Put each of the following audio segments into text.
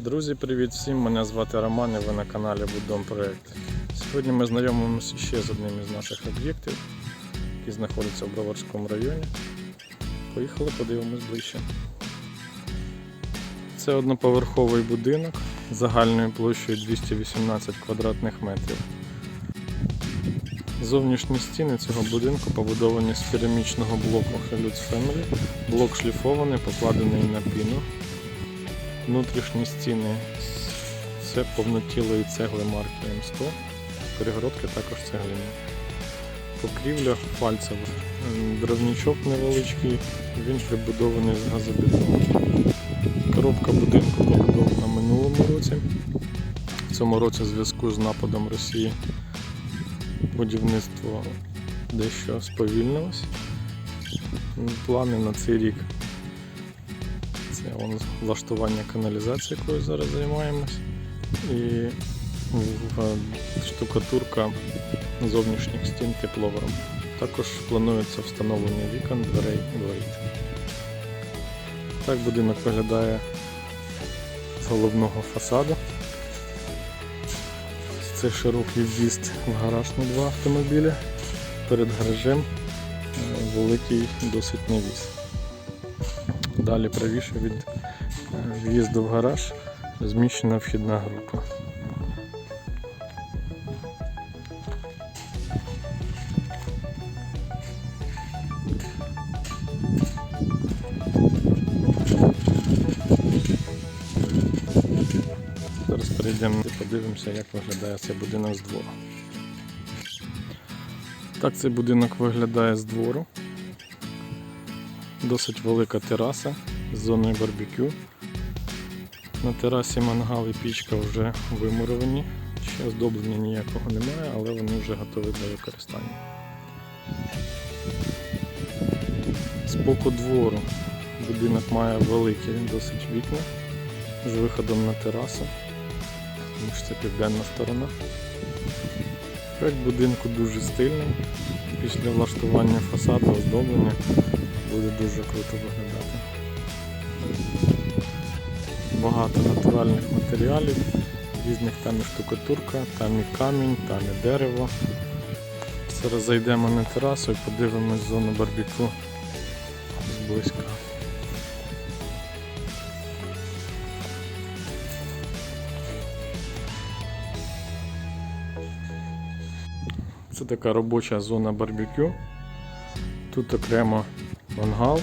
Друзі, привіт всім! Мене звати Роман і ви на каналі Буддом Проект. Сьогодні ми знайомимося ще з одним із наших об'єктів, який знаходиться в Броварському районі. Поїхали, подивимось ближче. Це одноповерховий будинок загальною площею 218 квадратних метрів. Зовнішні стіни цього будинку побудовані з керамічного блоку Helux Family. Блок шліфований, покладений на піну. Внутрішні стіни це повнотілої цегли марки М100. Перегородки також цегляні. Покрівля фальцева. М, Дровничок невеличкий, він прибудований з газобетону. Коробка будинку побудована минулому році. В цьому році в зв'язку з нападом Росії будівництво дещо сповільнилось. Плани на цей рік вон влаштування каналізації, якою зараз займаємось. І штукатурка зовнішніх стін тепловером. Також планується встановлення вікон, дверей і воріт. Так будинок виглядає з головного фасаду. Це широкий в'їзд в гараж на два автомобілі. Перед гаражем е, великий досить навіс. Далі правіше від е, в'їзду в гараж зміщена вхідна група. Зараз перейдемо і подивимося, як виглядає цей будинок з двору. Так цей будинок виглядає з двору. Досить велика тераса з зоною барбекю. На терасі мангал і пічка вже вимуровані. Ще оздоблення ніякого немає, але вони вже готові для використання. З боку двору будинок має великі досить вікна з виходом на терасу, тому що це південна сторона. Проект будинку дуже стильний. Після влаштування фасаду оздоблення буде дуже круто виглядати. Багато натуральних матеріалів, різних там і штукатурка, там і камінь, там і дерево. Зараз зайдемо на терасу і подивимось зону барбекю зблизька. Це така робоча зона барбекю. Тут окремо мангал,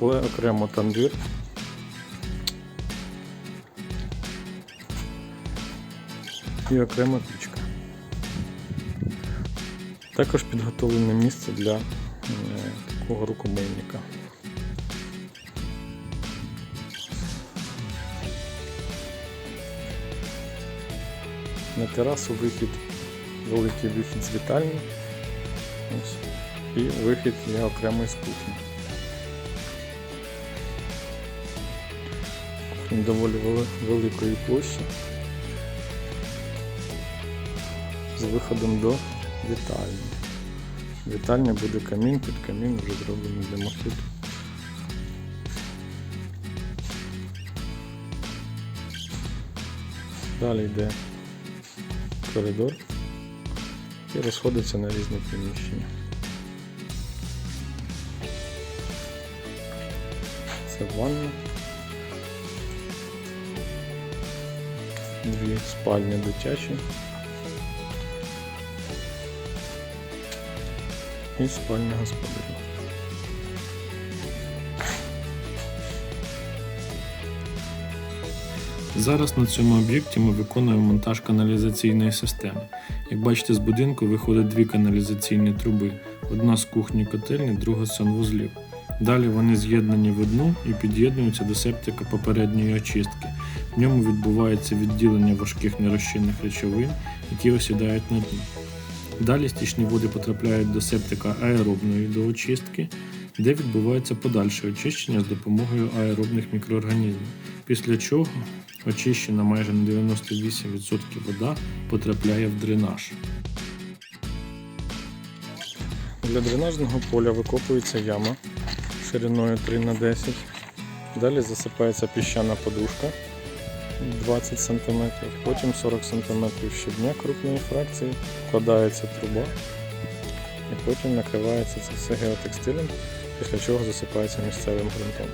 окремо тандир. І окрема пічка. Також підготовлене місце для е, такого рукомийника. На терасу вихід, великий вихід з вітальні. Ось. І вихід є окремий з кухні. Кухня доволі великої площі. З виходом до вітальні. Вітальня буде камін, під камін вже зроблений димохід. Далі йде коридор і розходиться на різні приміщення. Це ванна. Дві спальні дитячі. І спальня господаря. Зараз на цьому об'єкті ми виконуємо монтаж каналізаційної системи. Як бачите, з будинку виходять дві каналізаційні труби: одна з кухні котельні, друга з санвузлів. Далі вони з'єднані в одну і під'єднуються до септика попередньої очистки. В ньому відбувається відділення важких нерозчинних речовин, які осідають на дні. Далі стічні води потрапляють до септика аеробної доочистки, де відбувається подальше очищення з допомогою аеробних мікроорганізмів, після чого очищена майже на 98% вода потрапляє в дренаж. Для дренажного поля викопується яма шириною 3 на 10. Далі засипається піщана подушка 20 см, потім 40 см щебня крупної фракції, вкладається труба і потім накривається це все геотекстилем, після чого засипається місцевим ґрунтом.